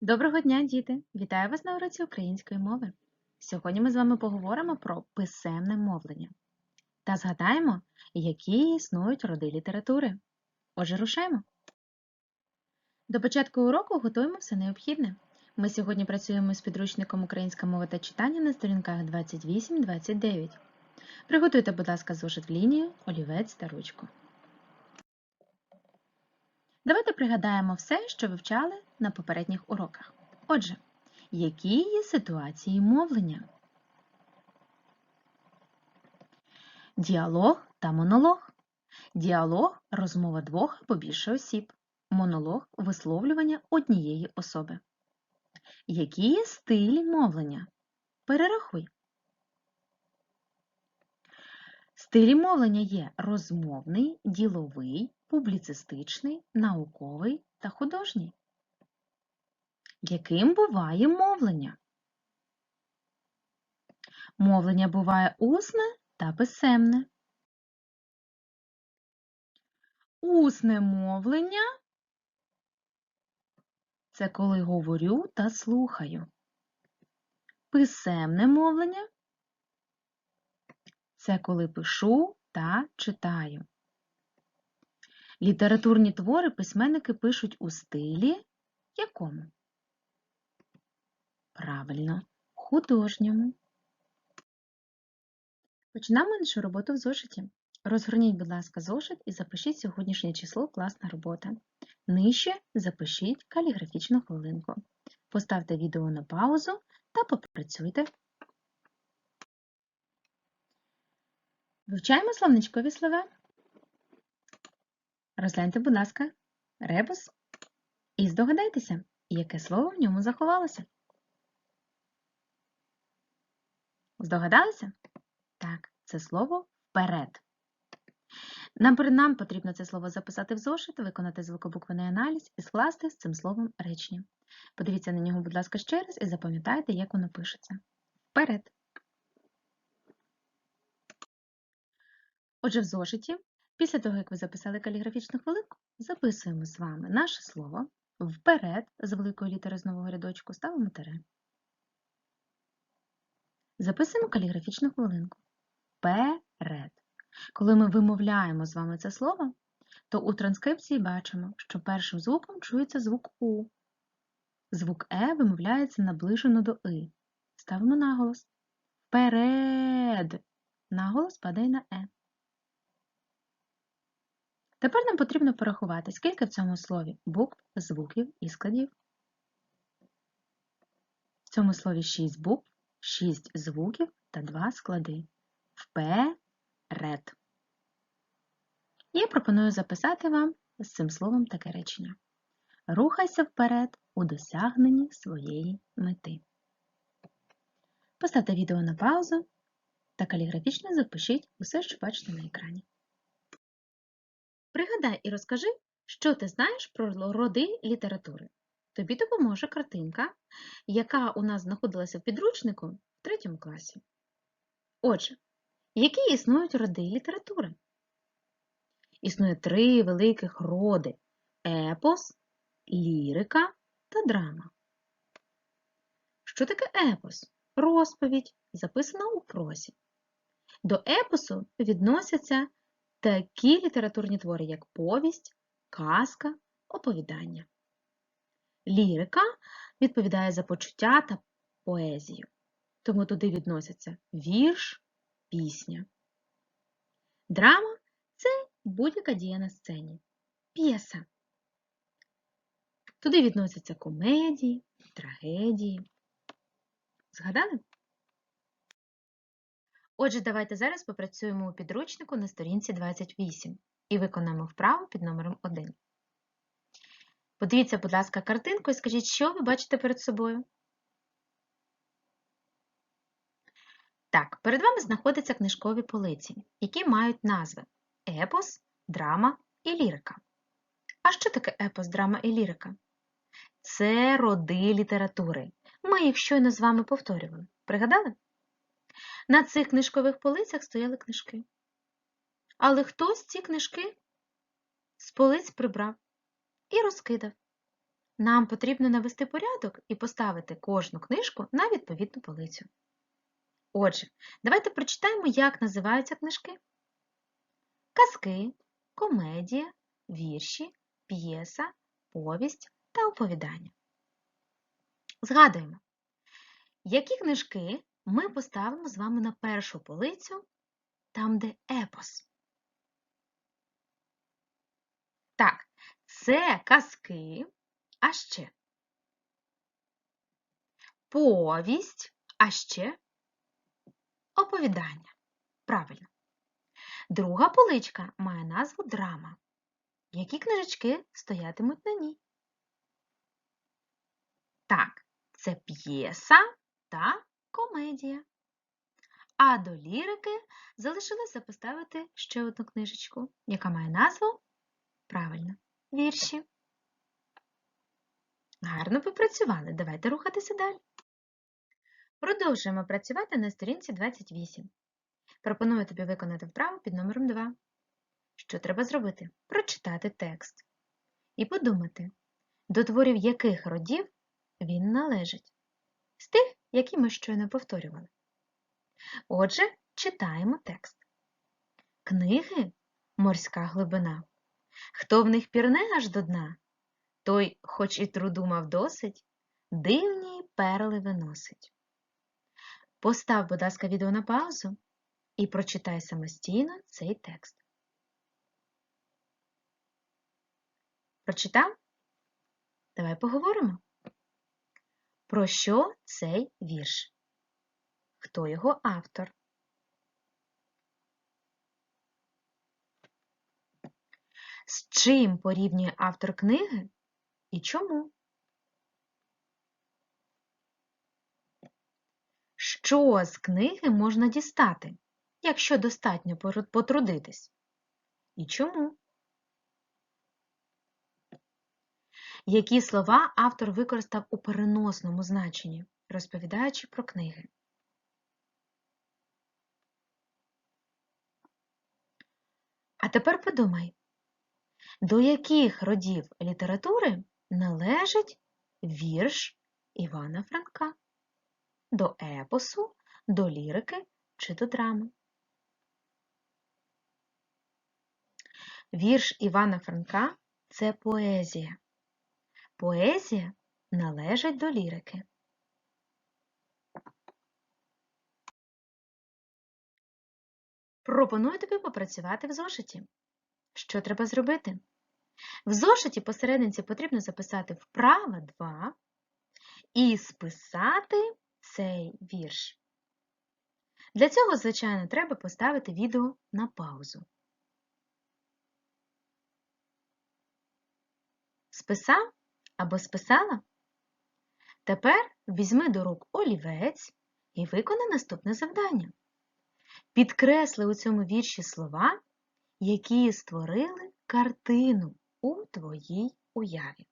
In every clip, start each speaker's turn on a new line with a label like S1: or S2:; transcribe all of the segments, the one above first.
S1: Доброго дня, діти! Вітаю вас на уроці української мови. Сьогодні ми з вами поговоримо про писемне мовлення та згадаємо, які існують роди літератури. Отже, рушаємо. До початку уроку готуємо все необхідне. Ми сьогодні працюємо з підручником Українська мова та читання на сторінках 28-29. Приготуйте, будь ласка, зошит в лінію, олівець та ручку. Давайте пригадаємо все, що вивчали на попередніх уроках. Отже, які є ситуації мовлення? Діалог та монолог. Діалог розмова двох або більше осіб. Монолог висловлювання однієї особи. Які є стилі мовлення? Перерахуй. Стилі мовлення є розмовний, діловий, публіцистичний, науковий та художній. Яким буває мовлення? Мовлення буває усне та писемне. Усне мовлення це коли говорю та слухаю. Писемне мовлення це коли пишу та читаю. Літературні твори письменники пишуть у стилі якому? Правильно, художньому. Починаємо нашу роботу в зошиті. Розгорніть, будь ласка, зошит і запишіть сьогоднішнє число класна робота. Нижче запишіть каліграфічну хвилинку. Поставте відео на паузу та попрацюйте. Вивчаємо словничкові слова. Розгляньте, будь ласка, ребус і здогадайтеся, яке слово в ньому заховалося. Здогадалися? Так, це слово вперед. Нам, нам потрібно це слово записати в зошит, виконати звукобуквений аналіз і скласти з цим словом речення. Подивіться на нього, будь ласка, ще раз і запам'ятайте, як воно пишеться. Вперед. Отже, в зошиті, після того, як ви записали каліграфічну хвилинку, записуємо з вами наше слово вперед з великої літери з нового рядочку ставимо тире. Записуємо каліграфічну хвилинку. Перед. Коли ми вимовляємо з вами це слово, то у транскрипції бачимо, що першим звуком чується звук У. Звук Е вимовляється наближено до И. Ставимо наголос. Вперед. Наголос падає на Е. Тепер нам потрібно порахувати, скільки в цьому слові букв, звуків і складів. В цьому слові 6 букв, 6 звуків та 2 склади. Вперед. Я пропоную записати вам з цим словом таке речення. Рухайся вперед у досягненні своєї мети. Поставте відео на паузу та каліграфічно запишіть усе, що бачите на екрані. Пригадай і розкажи, що ти знаєш про роди літератури. Тобі допоможе картинка, яка у нас знаходилася в підручнику в третьому класі. Отже, які існують роди літератури? Існує три великих роди епос, лірика та драма. Що таке епос? Розповідь, записана у прозі. До епосу відносяться такі літературні твори, як повість, казка, оповідання. Лірика відповідає за почуття та поезію, тому туди відносяться вірш, пісня. Драма це будь-яка дія на сцені, п'єса. Туди відносяться комедії, трагедії. Згадали? Отже, давайте зараз попрацюємо у підручнику на сторінці 28 і виконаємо вправу під номером 1. Подивіться, будь ласка, картинку і скажіть, що ви бачите перед собою. Так, перед вами знаходяться книжкові полиці, які мають назви епос, драма і лірика. А що таке епос, драма і лірика? Це роди літератури. Ми їх щойно з вами повторювали. Пригадали? На цих книжкових полицях стояли книжки. Але хтось ці книжки з полиць прибрав і розкидав. нам потрібно навести порядок і поставити кожну книжку на відповідну полицю. Отже, давайте прочитаємо, як називаються книжки. Казки, комедія, вірші, п'єса, повість та оповідання. Згадуємо, які книжки ми поставимо з вами на першу полицю, там, де епос. Так, це казки, а ще повість, а ще оповідання. Правильно. Друга поличка має назву драма. Які книжечки стоятимуть на ній? Так, це п'єса та комедія. А до лірики залишилося поставити ще одну книжечку, яка має назву правильно вірші. Гарно попрацювали. Давайте рухатися далі. Продовжуємо працювати на сторінці 28. Пропоную тобі виконати вправу під номером 2. Що треба зробити? Прочитати текст. І подумати, до творів яких родів він належить. З тих, які ми щойно повторювали. Отже, читаємо текст. Книги морська глибина. Хто в них пірне аж до дна, той, хоч і труду мав досить, дивні перли виносить. Постав, будь ласка, відео на паузу і прочитай самостійно цей текст. Прочитав? Давай поговоримо. Про що цей вірш? Хто його автор? З чим порівнює автор книги і чому? Що з книги можна дістати, якщо достатньо потрудитись? І чому? Які слова автор використав у переносному значенні, розповідаючи про книги? А тепер подумай, до яких родів літератури належить вірш Івана Франка? До епосу, до лірики чи до драми? Вірш Івана Франка це поезія. Поезія належить до лірики. Пропоную тобі попрацювати в зошиті. Що треба зробити? В зошиті посередниці потрібно записати вправа 2 і списати цей вірш. Для цього, звичайно, треба поставити відео на паузу. Списав або списала? Тепер візьми до рук олівець і виконай наступне завдання. Підкресли у цьому вірші слова, які створили картину у твоїй уяві.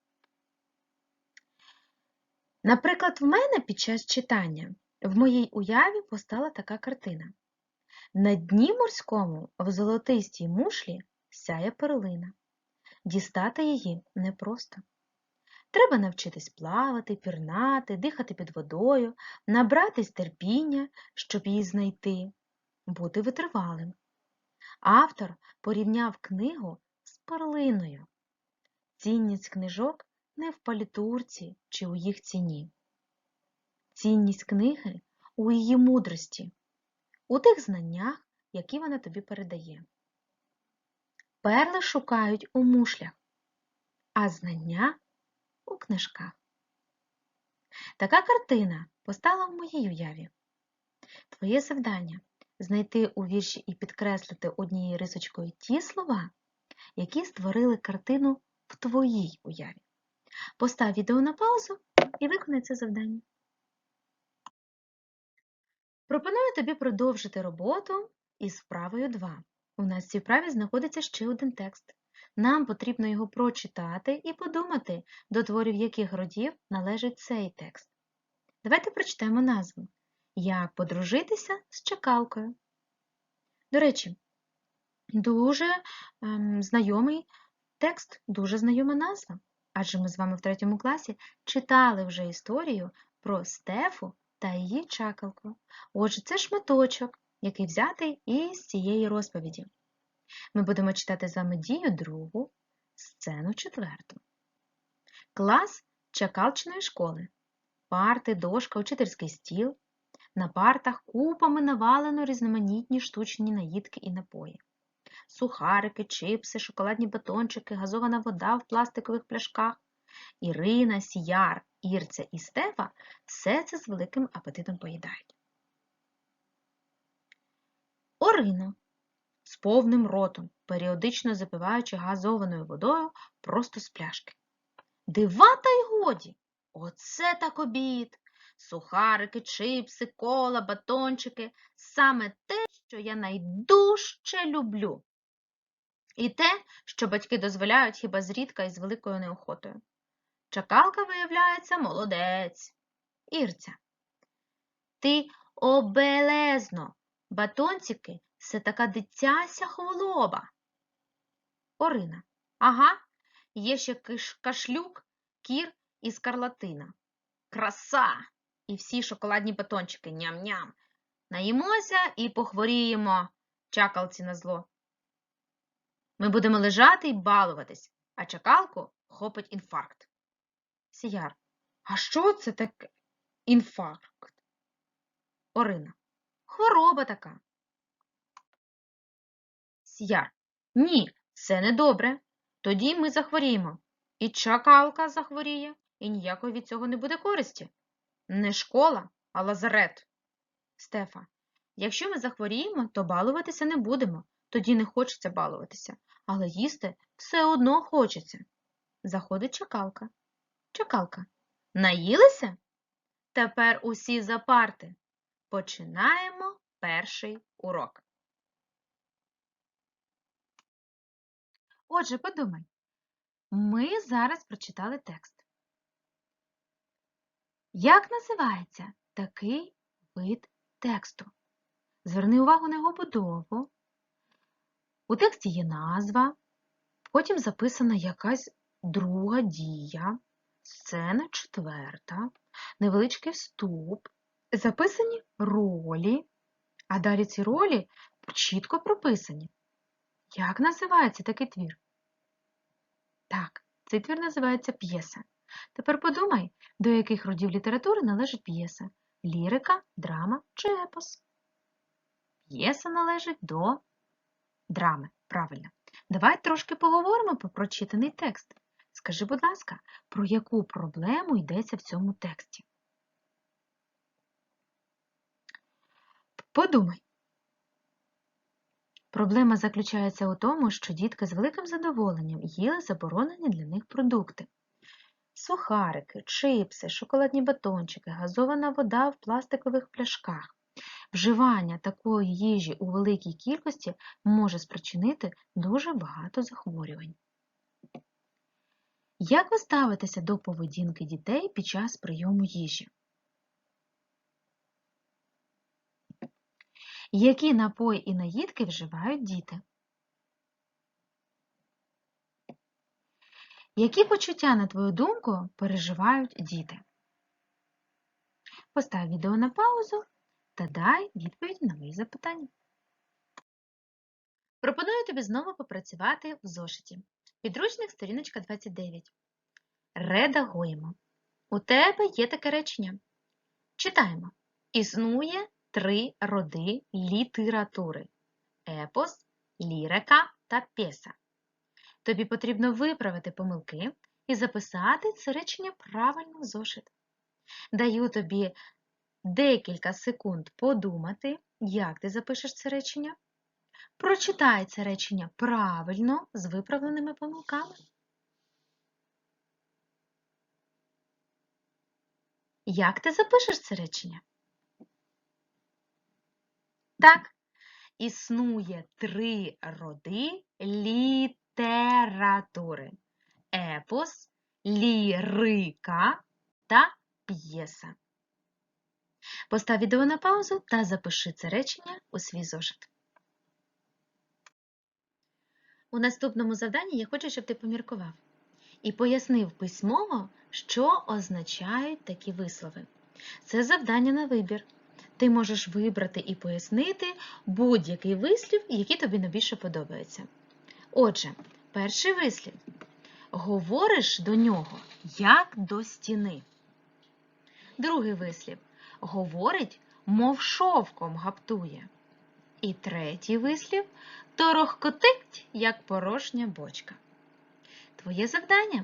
S1: Наприклад, в мене під час читання в моїй уяві постала така картина. На дні морському в золотистій мушлі сяє перлина. Дістати її непросто. Треба навчитись плавати, пірнати, дихати під водою, набратись терпіння, щоб її знайти, бути витривалим. Автор порівняв книгу з перлиною. Цінність книжок не в палітурці чи у їх ціні. Цінність книги у її мудрості, у тих знаннях, які вона тобі передає. Перли шукають у мушлях, а знання у книжках. Така картина постала в моїй уяві. Твоє завдання знайти у вірші і підкреслити однією рисочкою ті слова, які створили картину в твоїй уяві. Постав відео на паузу і виконай це завдання. Пропоную тобі продовжити роботу із вправою 2. У нас в цій вправі знаходиться ще один текст. Нам потрібно його прочитати і подумати, до творів яких родів належить цей текст. Давайте прочитаємо назву Як подружитися з чекалкою. До речі, дуже ем, знайомий текст, дуже знайома назва. Адже ми з вами в третьому класі читали вже історію про Стефу та її чакалку. Отже, це шматочок, який взятий із цієї розповіді. Ми будемо читати з вами дію другу, сцену четверту. Клас чакалчиної школи. Парти, дошка, учительський стіл. На партах купами навалено різноманітні штучні наїдки і напої. Сухарики, чипси, шоколадні батончики, газована вода в пластикових пляшках. Ірина, Сіяр, Ірця і Стефа все це з великим апетитом поїдають. Орина з повним ротом, періодично запиваючи газованою водою просто з пляшки. Дива та й годі! Оце так обід! Сухарики, чипси, кола, батончики саме те, що я найдужче люблю. І те, що батьки дозволяють хіба зрідка і з великою неохотою. Чакалка, виявляється, молодець. Ірця. Ти обелезно. Батончики – це така дитяся хволоба. Орина. Ага, є ще кашлюк, кір і скарлатина. Краса! І всі шоколадні батончики ням-ням. Наїмося і похворіємо, чакалці на зло. Ми будемо лежати і балуватись, а чакалку хопить інфаркт. Сіяр. А що це таке інфаркт? Орина. Хвороба така. Сіяр. Ні, це не добре. Тоді ми захворіємо. І чакалка захворіє, і ніякої від цього не буде користі. Не школа, а лазарет. Стефа. Якщо ми захворіємо, то балуватися не будемо. Тоді не хочеться балуватися, але їсти все одно хочеться. Заходить чакалка. Чакалка. Наїлися? Тепер усі за парти. Починаємо перший урок. Отже, подумай. Ми зараз прочитали текст. Як називається такий вид тексту? Зверни увагу на його будову. У тексті є назва, потім записана якась друга дія, сцена четверта, невеличкий вступ, записані ролі, а далі ці ролі чітко прописані. Як називається такий твір? Так, цей твір називається п'єса. Тепер подумай, до яких родів літератури належить п'єса – лірика, драма чи епос. П'єса належить до драми, правильно. Давай трошки поговоримо про прочитаний текст. Скажи, будь ласка, про яку проблему йдеться в цьому тексті? Подумай. Проблема заключається у тому, що дітки з великим задоволенням їли заборонені для них продукти. Сухарики, чипси, шоколадні батончики, газована вода в пластикових пляшках. Вживання такої їжі у великій кількості може спричинити дуже багато захворювань. Як ви ставитеся до поведінки дітей під час прийому їжі? Які напої і наїдки вживають діти? Які почуття, на твою думку, переживають діти? Постав відео на паузу та дай відповідь на мої запитання. Пропоную тобі знову попрацювати в зошиті. Підручник сторіночка 29. Редагуємо. У тебе є таке речення. Читаємо. Існує три роди літератури епос, лірика та п'єса. Тобі потрібно виправити помилки і записати це речення правильно в зошит. Даю тобі декілька секунд подумати, як ти запишеш це речення. Прочитай це речення правильно з виправленими помилками. Як ти запишеш це речення? Так, існує три роди літератури епос, лірика та п'єса. Постав відео на паузу та запиши це речення у свій зошит. У наступному завданні я хочу, щоб ти поміркував, і пояснив письмово, що означають такі вислови. Це завдання на вибір. Ти можеш вибрати і пояснити будь-який вислів, який тобі найбільше подобається. Отже, перший вислів. Говориш до нього, як до стіни. Другий вислів. Говорить, мов шовком гаптує. І третій вислів торохкотить, як порожня бочка. Твоє завдання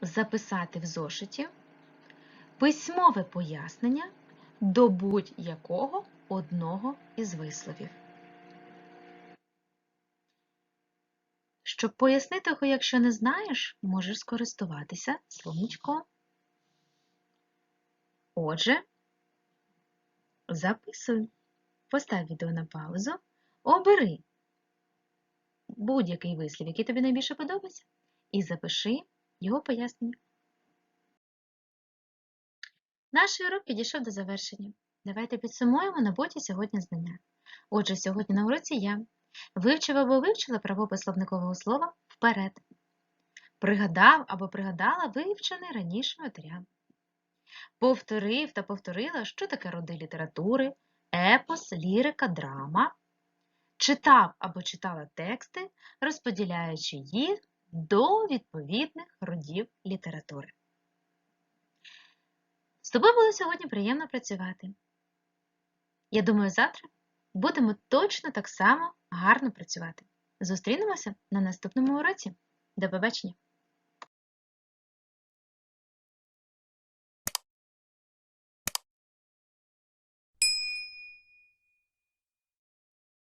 S1: записати в зошиті письмове пояснення до будь-якого одного із висловів. Щоб пояснити якщо не знаєш, можеш скористуватися словничком. Отже, записуй. Постав відео на паузу, обери будь-який вислів, який тобі найбільше подобається, і запиши його пояснення. Наш урок підійшов до завершення. Давайте підсумуємо набуті сьогодні знання. Отже, сьогодні на уроці я вивчив або вивчила правопис словникового слова вперед. Пригадав або пригадала вивчений раніше матеріал. Повторив та повторила, що таке роди літератури, епос, лірика, драма. Читав або читала тексти, розподіляючи їх до відповідних родів літератури. З тобою було сьогодні приємно працювати. Я думаю, завтра будемо точно так само гарно працювати. Зустрінемося на наступному уроці. До побачення!